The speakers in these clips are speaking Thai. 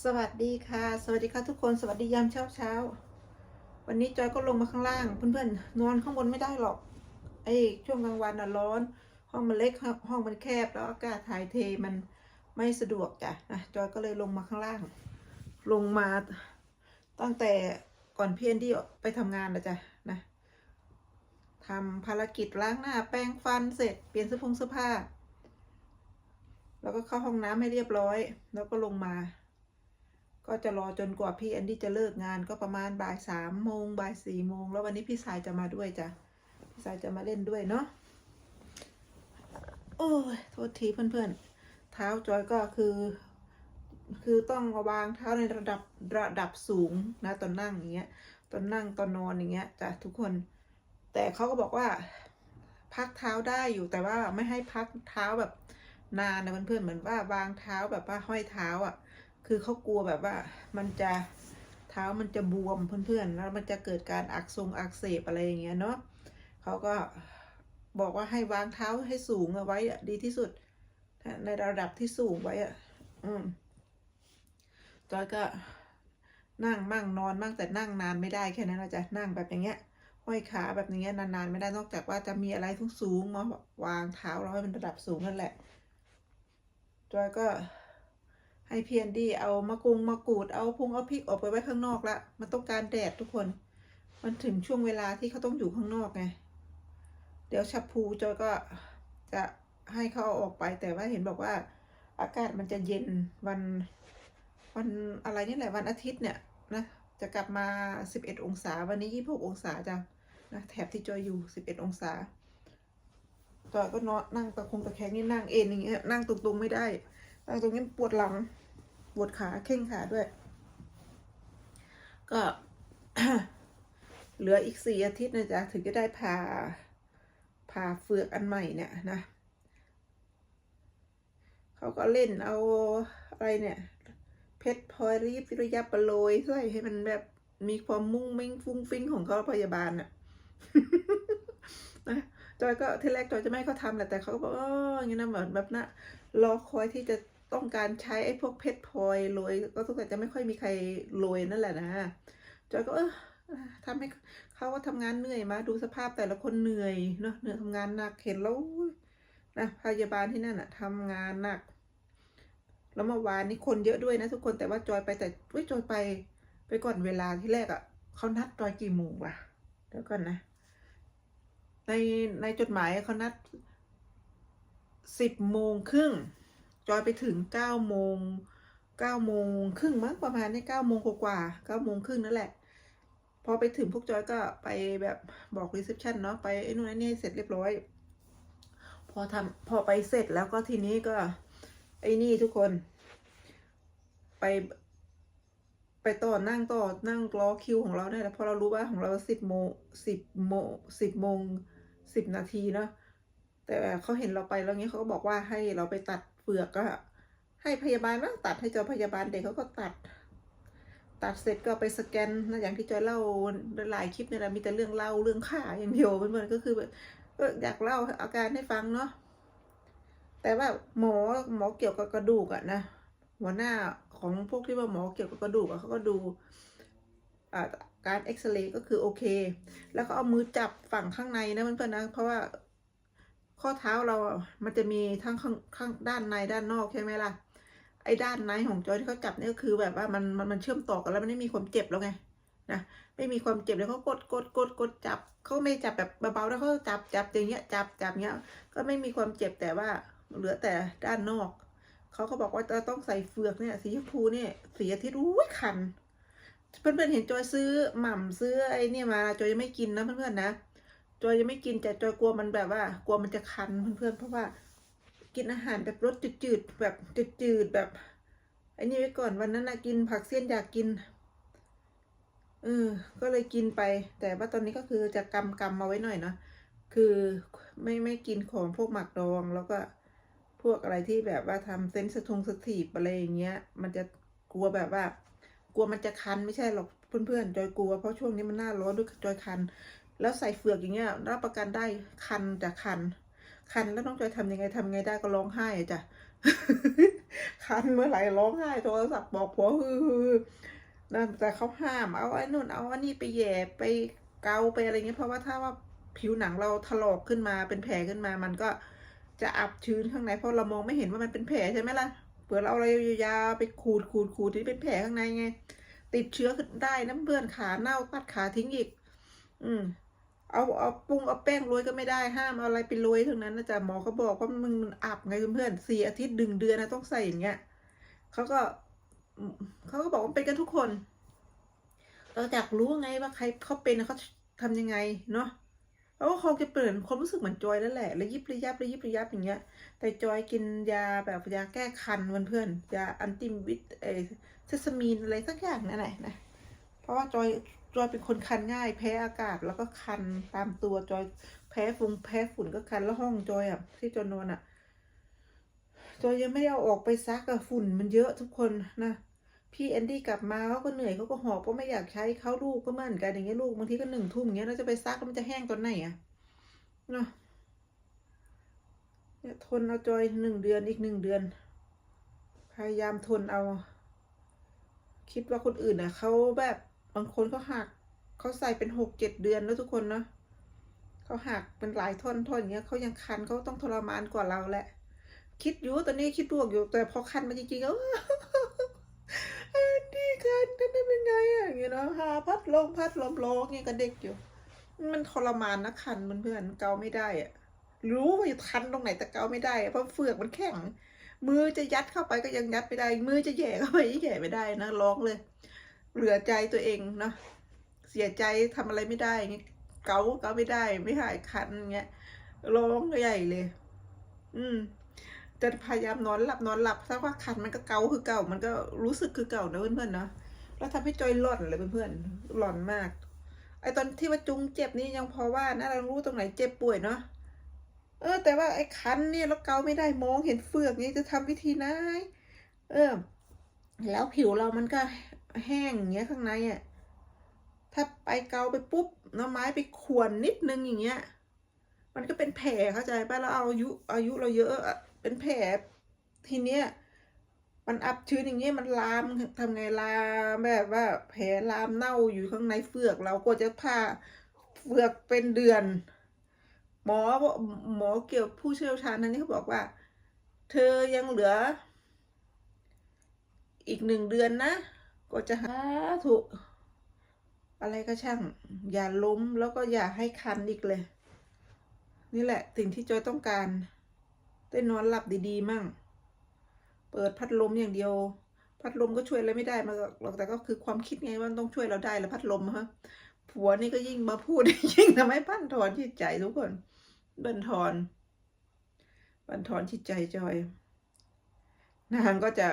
สวัสดีค่ะ สวัสดีค่ะทุกคนสวัสดียามเช้าเช้าวันนี้จอยก็ลงมาข้างล่างเพื่อนๆนอนข้างบนไม่ได้หรอกไอ้ช่วงกลางวันน่ะร้อน ห้องมันเล็กห้องมันแคบแล้วอากาศถ่ายเทมันไม่สะดวกจ้ะนะจอยก็เลยลงมาข้างล่าง ลงมาตั้งแต่ก่อนเพียนที่ไปทำงานนะจ๊ะนะทำภารกิจล้างหน้าแปรงฟันเสร็จเปลี่ยนเสื้อผงเสื้อผ้า แล้วก็เข้าห้องน้ำให้เรียบร้อย แล้วก็ลงมา ก็จะรอจนกว่าพี่แอนดี้จะเลิกงานก็ประมาณบ่ายสามโมงบ่ายสี่โมงแล้ววันนี้พี่สายจะมาด้วยจ้ะพี่สายจะมาเล่นด้วยเนาะโอ้ยโทษทีเพื่อนๆ เท้าจอยก็คือ คือต้องวางเท้าในระดับระดับสูงนะตอนนั่งอย่างเงี้ยตอนนั่งตอนนอนอย่างเงี้ยจ้ะทุกคน แต่เขาก็บอกว่า พักเท้าได้อยู่แต่ว่าไม่ให้พักเท้าแบบนานนะเพื่อนๆเหมือนว่าวางเท้าแบบว่าห้อยเท้าอะ คือเขากลัวแบบว่ามันจะเท้ามันจะบวมเพื่อนๆ แล้วมันจะเกิดการอักทรงอักเสบอะไรอย่างเงี้ยเนาะเขาก็บอกว่าให้วางเท้าให้สูงเอาไว้อะดีที่สุด ในระดับที่สูงไว้อะอืมจอยก็นั่งมั่งนอนมั่งแต่นั่งนานไม่ได้แค่นั้นเราจะนั่งแบบอย่างเงี้ยห้อยขาแบบอย่างเงี้นานๆไม่ได้นอกจากว่าจะมีอะไรทุกสูงมาวางเท้าเราให้มันระดับสูงนั่นแหละจอยก็ ให้เพียนดีเอามะกรุงมะกรูดเอาพุงเอาพริกออกไปไว้ข้างนอกละมันต้องการแดดทุกคน มันถึงช่วงเวลาที่เขาต้องอยู่ข้างนอกไงเดี๋ยวชับพูจอยก็จะให้เขาเอาออกไปแต่ว่าเห็นบอกว่า อากาศมันจะเย็นวันวันอะไรนี่แหละวันอาทิตย์เนี่ยนะจะกลับมาสิบเอ็ดองศา วันนี้ยี่สิบหกองศาจ้ะนะแถบที่จอยอยู่สิบเอ็ดองศาจอยก็นอนนั่งตะคงตะแคงนี่นั่งเอ็นอย่างเงี้ยนั่งตรงๆไม่ได้นั่งตรงนี้ปวดหลัง ปวดขาเข่งขาด้วย ก็ เหลืออีกสี่อาทิตย์นะจ๊ะ ถึงจะได้ผ่าผ่าเฟือกอันใหม่เนี่ยนะเขาก็เล่นเอาอะไรเนี่ย เพชรพลอยรีบวิริยะประโรยใส่ให้มันแบบมีความมุ่งมิ่งฟุ้งฟิ้งของเขาพยาบาลน่ะนะจอยก็ที่แรกจอยจะไม่เขาทำแหละแต่เขาก็บอกอ๋ออย่างนี้นเหมือนแบบนะรอคอยที่จะ ต้องการใช้ไอ้พวกเพชรพลอยโรยก็ต้องแต่จะไม่ค่อยมีใครโรยนั่นแหละนะจอยก็เออทำให้เขาว่าทำงานเหนื่อยมาดูสภาพแต่ละคนเหนื่อยเนาะเหนื่อยทำงานหนักเห็นแล้วนะพยาบาลที่นั่นอะทำงานหนัก แล้วเมื่อวานนี้คนเยอะด้วยนะทุกคนแต่ว่าจอยไปแต่เว้ยจอยไป ไปก่อนเวลาที่แรกอะเขานัดจอยกี่โมงวะเดี๋ยวก่อนนะ ในในจดหมายเขานัดสิบโมงครึ่ง จอยไปถึงเก้าโมงเก้าโมงครึ่งมั้งประมาณนี้เก้าโมงกว่าเก้าโมงครึ่งนั่นแหละ พอไปถึงพวกจอยก็ไปแบบบอกรีเซพชันเนาะไปไอ้นู่นไอ้นี่เสร็จเรียบร้อย พอทำพอไปเสร็จแล้วก็ทีนี้ก็ ไอ้นี่ทุกคน ไป ไปต่อนั่งต่อนั่งรอคิวของเราเนี่ยแหละพราะเรารู้ว่าของเราสิบโมงสิบโมงสิบโมงสิบนาทีเนาะ แต่เขาเห็นเราไปแล้วงี้เขาก็บอกว่าให้เราไปตัดเปลือกก็ ให้พยาบาลนะตัดให้เจ้าพยาบาลเด็กเขาก็ตัด ตัดเสร็จก็ไปสแกนนะอย่างที่จอยเล่าหลายคลิปเนี่ยแหละมีแต่เรื่องเล่าเรื่องข่าอย่างเดียวเพื่อนๆก็คือแบบอยากเล่าอาการให้ฟังเนาะแต่ว่าหมอหมอเกี่ยวกับกระดูกอะนะหัวหน้าของพวกที่ว่าหมอเกี่ยวกับกระดูกอะเขาก็ดูการเอ็กซเรย์ก็คือโอเค แล้วก็เอามือจับฝั่งข้างในนะเพื่อนๆนะ เพราะว่า ข้อเท้าเรามันจะมีทั้งข้างข้างด้านในด้านนอกใช่ไหมล่ะ ไอ้ด้านในของจอยที่เขาจับเนี่ยก็คือแบบว่ามันมันมันเชื่อมต่อกันแล้วมันไม่มีความเจ็บแล้วไงนะไม่มีความเจ็บเลยเขากดกดกดกดจับเขาไม่จับแบบเบาๆแล้วเขาจับจับอย่างเงี้ยจับจับเงี้ย ก็ไม่มีความเจ็บแต่ว่าเหลือแต่ด้านนอกเขาก็บอกว่าจะต้องใส่เฟือกเนี่ยสีชมพูเนี่ยสีอาทิตย์อุ้ยคันเพื่อนๆเห็นจอยซื้อหม่ำซื้อไอ้นี่มาจอยยังไม่กินนะเพื่อนๆนะ จอยยังไม่กินแต่จอยกลัวมันแบบว่า กลัวมันจะคันเพื่อนๆเพราะว่ากินอาหารแบบรสจืดๆแบบจืดๆแบบไอ้นี่ไว้ก่อนวันนั้นนะกินผักเสี้ยนอยากกินเออก็เลยกินไป แต่ว่าตอนนี้ก็คือจะกำกำมาไว้หน่อยเนาะคือไม่ไม่กินของพวกหมักดองแล้วก็พวกอะไรที่แบบว่าทำเซนสทงสถีบอะไรอย่างเงี้ย มันจะกลัวแบบว่า กลัวมันจะคันไม่ใช่หรอกเพื่อนๆจอยกลัวเพราะช่วงนี้มันหน้าร้อนด้วยจอยคัน แล้วใส่เฟือกอย่างเงี้ย รับประกันได้คันจะคัน คันแล้วน้องจอยทำยังไงทำไงได้ก็ร้องไห้จ้ะคันเมื่อไหร่ร้องไห้โทรศัพท์บอกผัวฮือฮือนแต่เขาห้าม เอาไอ้นู่นเอาอันนี้ไปแย่ไปเกาไปอะไรเงี้ยเพราะว่าถ้าว่าผิวหนังเราถลอกขึ้นมาเป็นแผลขึ้นมามันก็จะอับชื้นข้างในเพราะเรามองไม่เห็นว่ามันเป็นแผลใช่ไหมล่ะเผื่อเราเอาอะไรยาวๆไปขูดขูดขูดที่เป็นแผลข้างในไง ติดเชื้อขึ้นได้น้ำเบื่อขาเน่าตัดขาทิ้งอีก อืม เอาเอาปรุงเอาแป้งโรยก็ไม่ได้ห้ามเอาอะไรไปโรยทั้งนั้นนะจ๊ะหมอเขาบอกว่ามันมันอับไงเพื่อนสี่อาทิตย์ดึงเดือนนะต้องใส่อย่างเงี้ยเขาก็เขาก็บอกว่าเป็นกันทุกคน เราอยากรู้ไงว่าใครเขาเป็นเขาทำยังไงเนาะเพราะว่าคงจะเปลี่ยนความรู้สึกเหมือนจอยแล้วแหละระยิบระยับระยิบระยับอย่างเงี้ย แต่จอยกินยาแบบยาแก้คันเพื่อนๆยาอันติมวิตเอเซซามีนอะไรสักอย่างนั่นแหละนะเพราะว่าจอย จอยเป็นคนคันง่าย แพ้อากาศแล้วก็คันตามตัวจอยแพ้ฝุ่นแพ้ฝุ่นก็คันแล้วห้องจอยอะที่จอยนอนอะจอยยังไม่ได้เอาออกไปซักอะฝุ่นมันเยอะทุกคนนะพี่แอนดี้กลับมาเขาก็เหนื่อยเขาก็หอบก็ไม่อยากใช้เขาลูกก็เหมือนกันอย่างเงี้ยลูกบางทีก็หนึ่งทุ่มอย่างเงี้ยเราจะไปซักมันจะแห้งตอนไหนอะเนาะเนี่ยทนเอาจอยหนึ่งเดือนอีกหนึ่งเดือน พยายามทนเอา คิดว่าคนอื่นอะเขาแบบ บางคนเขาหักเขาใส่เป็นหกเจ็ดเดือนแล้วทุกคนเนาะเขาหักเป็นหลายท่อนท่อนอย่างเงี้ยเขายังคันเขาต้องทรมานกว่าเราแหละ คิดอยู่ตอนนี้คิดบวกอยู่แต่พอคันมาจริงๆก็เอ้ยดีคันจะทำยังไงอะอย่างเงี้ยเนาะหาพัดลมพัดลมโลกเนี่ยกับเด็กอยู่ มันทรมานนะคันมันเพื่อนเกาไม่ได้อะรู้ว่าอยู่คันตรงไหนแต่เกาไม่ได้เพราะเฟือกมันแข็ง มือจะยัดเข้าไปก็ยังยัดไม่ได้ มือจะแย่เข้าไปยังแย่ไม่ได้นะร้องเลย เหลือใจตัวเองเนาะเสียใจทำอะไรไม่ได้เงี้ยเกาเกาไม่ได้ ไม่หายคันงเงี้ยร้องใหญ่เลย อืมจะพยายามนอนหลับนอนหลับถ้าว่าคันมันก็เกาคือเก่า มันก็รู้สึกคือเก่านะเพื่อนๆเนาะแล้วทำให้จอยหล่อนเลยเพื่อนๆหล่อนมากไอตอนที่ว่าจุงเจ็บนี่ยังพอว่านะเรารู้ตรงไหนเจ็บป่วยเนาะเออ แต่ว่าไอ้คันเนี่ยเราเกาไม่ได้มองเห็นเฟือกนี่จะทำวิธีไหนเออ แล้วผิวเรามันก็ แห้งอย่างเงี้ยข้างในอะถ้าไปเกาไปปุ๊บน้ำไม้ไปขวนนิดนึงอย่างเงี้ย มันก็เป็นแผลเข้าใจป่ะเราเอาอายุอายุเราเยอะเป็นแผลทีเนี้ยมันอับชื้นอย่างเงี้ยมันลามทำไงลามแบบว่า แผลลามเน่าอยู่ข้างในเฟือกเราก็จะผ่าเฟือกเป็นเดือน หมอหมอเกี่ยวผู้เชี่ยวชาญนั้นนี่เขาบอกว่า เธอยังเหลือ อีกหนึ่งเดือนนะ ก็จะหาถูก อะไรก็ช่าง อย่าล้มแล้วก็อย่าให้คันอีกเลย นี่แหละสิ่งที่จอยต้องการ ได้นอนหลับดีๆ มั่ง เปิดพัดลมอย่างเดียว พัดลมก็ช่วยอะไรไม่ได้มาหรอกแต่ก็คือความคิดไงว่ามันต้องช่วยเราได้แล้วพัดลมฮะผัวนี่ก็ยิ่งมาพูดยิ่งทำให้พันทอนจิตใจทุกคนบันทอนบันทอนจิตใจจอยนางก็จะ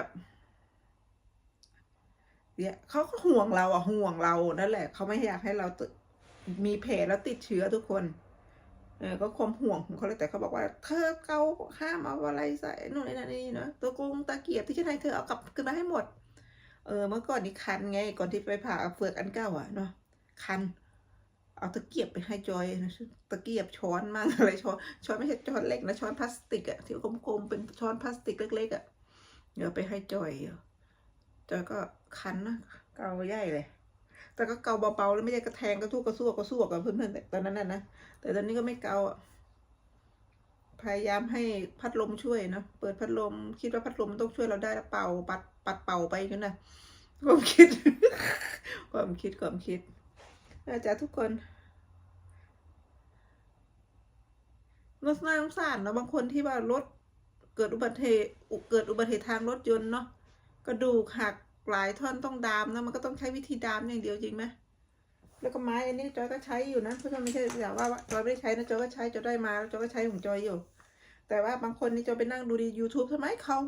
เนี่ยเขาก็ห่วงเราอะห่วงเรานั่นแหละเขาไม่อยากให้เรามีแผลแล้วติดเชื้อทุกคนเออก็ความห่วงของเขาเลยแต่เขาบอกว่า เธอเกาห้ามเอาอะไรใส่นู่นนี่นั่นนี่เนาะตัวกงตะเกียบที่ฉันให้เธอเอากลับคืนมาให้หมด เออเมื่อก่อนนี่คันไง ก่อนที่ไปผ่าเฟือกอันเก้าอะเนาะคัน เอาตะเกียบไปให้จอยนะตะเกียบช้อนมากอะไรช้อนช้อนไม่ใช่ช้อนเล็กนะช้อนพลาสติกอะที่กลมๆเป็นช้อนพลาสติกเล็กๆอะเดี๋ยวไปให้จอยจอยก็ คันนะเกาใหญ่เลย แต่ก็เกาเบาๆแล้วไม่ใช่กระแทงกระทุกกระซวกกระซวกกับเพื่อนๆแต่ตอนนั้นน่ะนะแต่ตอนนี้ก็ไม่เกาอะพยายามให้พัดลมช่วยเนาะเปิดพัดลม คิดว่าพัดลมมันต้องช่วยเราได้แล้วเป่าปัดปัดเป่าไปกันนะความคิด ความคิดความคิดอาจารย์ทุกคนน่าสงสารเนาะบางคนที่ว่ารถเกิดอุบัติเหตุเกิดอุบัติเหตุทางรถยนต์เนาะกระดูกหัก หลายท่อนต้องดามนะมันก็ต้องใช้วิธีดามอย่างเดียวจริงไหมแล้วก็ไม้อันนี้จอยก็ใช้อยู่นะเพราะฉะนั้นไม่ใช่แต่ว่าจอยไม่ได้ใช้นะจอยก็ใช้จอยได้มาแล้วจอยก็ใช้ของจอยอยู่ แต่ว่าบางคนนี่จอยไปนั่งดูใน YouTube ทำไมเขา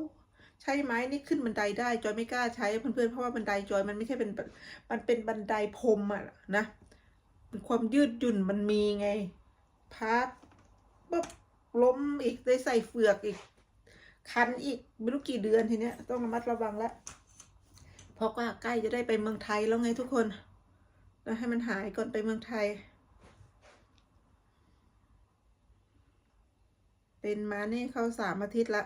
ใช้ไม้นี่ขึ้นบันไดได้ จอยไม่กล้าใช้เพื่อนๆเพราะว่าบันไดจอยมันไม่ใช่เป็นมันเป็นบันไดพรมอะนะความยืดหยุ่นมันมีไงพาดปุ๊บล้มอีกได้ใส่เฟือกอีก คันอีกไม่รู้กี่เดือนทีเนี้ยต้องระมัดระวังแล้ว พราะว่าใกล้จะได้ไปเมืองไทยแล้วไงทุกคน เราให้มันหายก่อนไปเมืองไทย เป็นมานี่เข้าสามอาทิตย์ละ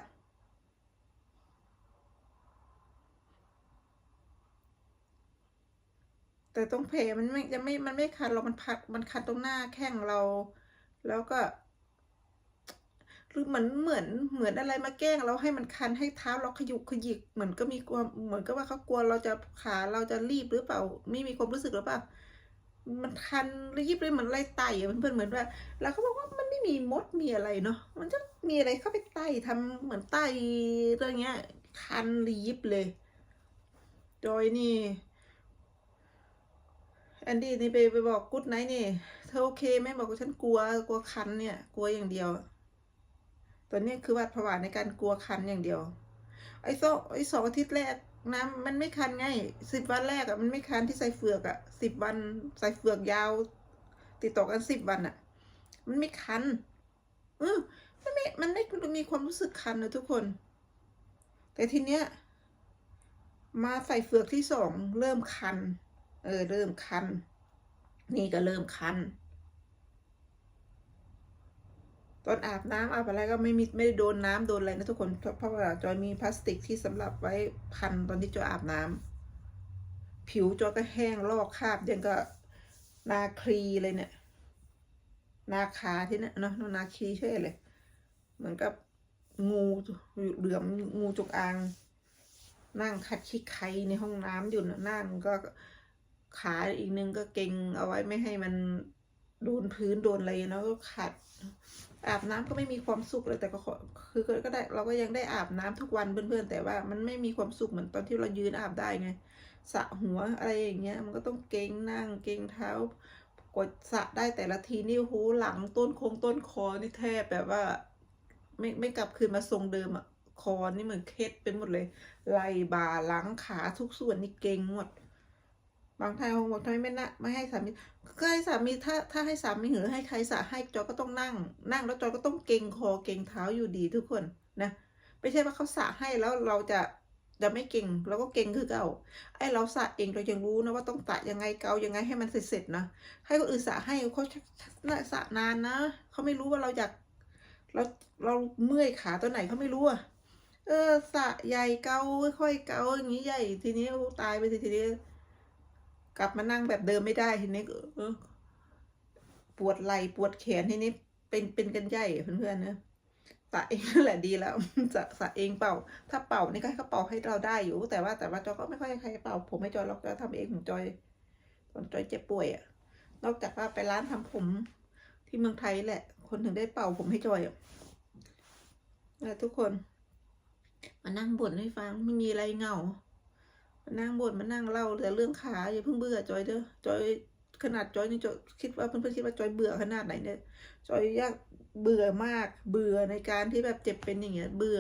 แต่ตรงเพมันไม่จะไม่ มันไม่คันเรามันพัดมันคันตรงหน้าแข้งเรา แล้วก็ รือเหมือนเหมือนเหมือนอะไรมาแกล้งเราให้มันคันให้เท้าเราขยุกขยิกเหมือนก็มีความเหมือนกับว่าเขากลัวเราจะขาเราจะรีบหรือเปล่า ไม่มีความรู้สึกหรือเปล่ามันคันรีบเลยเหมือนอะไรไต่อะเพื่อนเหมือนว่าแล้วเขาบอกว่ามันไม่มีมดมีอะไรเนาะมันจะมีอะไรเข้าไปไต่ทำเหมือนไต่อะไรเงี้ย คันรีบเลยโดยนี่แอนดี้นี่ไปไปบอกกุ๊ดไนท์นี่ เธอโอเคไหมบอกว่าฉันกลัวกลัวคันเนี่ย กลัวอย่างเดียว ตอนนี้คือวาดผวาในการกลัวคันอย่างเดียว ไอ้สองไอ้สองอาทิตย์แรกน้ำมันไม่คันไงสิบวันแรกอะมันไม่คันที่ใส่เฟือกอะสิบวันใส่เฟือกยาว ติดต่อกันสิบวันอะมันไม่คันเออมันไม่มันไม่มีความรู้สึกคันนะทุกคน แต่ทีเนี้ยมาใส่เฟือกที่สองเริ่มคัน เออ เริ่มคัน นี่ก็เริ่มคัน ตอนอาบน้ำอาบอะไรก็ไม่มีไม่ได้โดนน้ำโดนอะไรนะทุกคนเพราะว่าจอยมีพลาสติกที่สำหรับไว้พันตอนที่จอยอาบน้ำผิวจอยก็แห้งลอกคราบยังก็นาครีเลยเนี่ย นาคาที่เนี่ยเนาะนาครีใช่เลย เหมือนกับงูเหลือมงูจงอาง นั่งขัดขี้ไคในห้องน้ำอยู่นะนั่งก็ขาอีกนึงก็เก่งเอาไว้ไม่ให้มันโดนพื้นโดนอะไรเนาะก็ขัด อาบน้ำก็ไม่มีความสุขเลยแต่ก็ขอคือก็ได้เราก็ยังได้อาบน้ำทุกวันเพื่อนๆ แต่ว่ามันไม่มีความสุขเหมือนตอนที่เรายืนอาบได้ไงสระหัวอะไรอย่างเงี้ยมันก็ต้องเก่งนั่งเก่งเท้ากดสระได้แต่ละทีนี่หูหลังต้นโคงต้นคอนี่แทบแบบว่า ไม่ไม่กลับคืนมาทรงเดิมอะคอนี่เหมือนเคล็ดเป็นหมดเลยไหล่บ่าหลังขาทุกส่วนนี่เก่งหมด บางทายบอกทำไมไม่นะไม่ให้สามีก็ให้สามีถ้าถ้าให้สามีหรือให้ใครสะให้จอยก็ต้องนั่ง นั่งแล้วจอยก็ต้องเก่งคอเก่งเท้าอยู่ดีทุกคนนะไม่ใช่ว่าเขาสะให้แล้วเราจะจะไม่เก่งเราก็เก่งคือเก่าไอ้เราสะเองเรายังรู้นะว่าต้องสะยังไงเกายังไงให้มันเสร็จๆนะให้คนอื่นสะให้เขาสะนานนะเขาไม่รู้ว่าเราอยากเราเราเมื่อยขาตัวไหนเขาไม่รู้อะเออสะใหญ่เกาค่อยเกาอย่างนี้ใหญ่ทีนี้ตายไปทีนี้ กลับมานั่งแบบเดิมไม่ได้ทีนี้ปวดไหล่ปวดแขนทีนี้เป็นเป็นกันใหญ่เพื่อนๆนะสระเองแหละดีแล้วจะสระเองเป่า ถ้าเป่านี่ก็ให้เขาเป่าให้เราได้อยู่ แต่ว่าแต่ว่าจอยก็ไม่ค่อยใครเป่า ผมให้จอยเราก็ทำเองของจอยตอนจอยเจ็บป่วยอะนอกจากว่าไปร้านทำผมที่เมืองไทยแหละ คนถึงได้เป่าผมให้จอยอะนะทุกคน มานั่งบ่นให้ฟังไม่มีอะไรเงา มานั่งบ่นมานั่งเล่าแต่เรื่องขาอย่าเพิ่งเบื่อจอยเด้อจอยขนาดจอยนี่จอยคิดว่าเพื่อนๆคิดว่าจอยเบื่อขนาดไหนเนี่ยจอยยากเบื่อมากเบื่อในการที่แบบเจ็บเป็นอย่างเงี้ยเบื่อ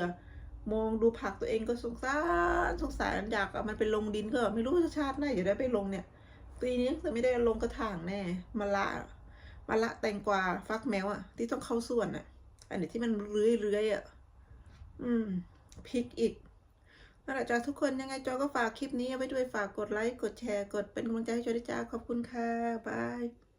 มองดูผักตัวเองก็สงสารสงสารอยากเอามันไปลงดินก็ไม่รู้ชาติหน้าอยู่ได้ไปลงเนี่ยปีนี้จะไม่ได้ลงกระถางแน่มาละมาละแตงกวาฟักแมวอะที่ต้องเข้าส่วนอะอันนี้ที่มันเลื้อยๆอะอืมพริกอีก นั่นแหละจ้าทุกคนยังไงจอก็ฝากคลิปนี้เอาไว้ด้วยฝากกดไลค์กดแชร์กดเป็นกำลังใจให้จอด้วยจ้าขอบคุณค่ะบาย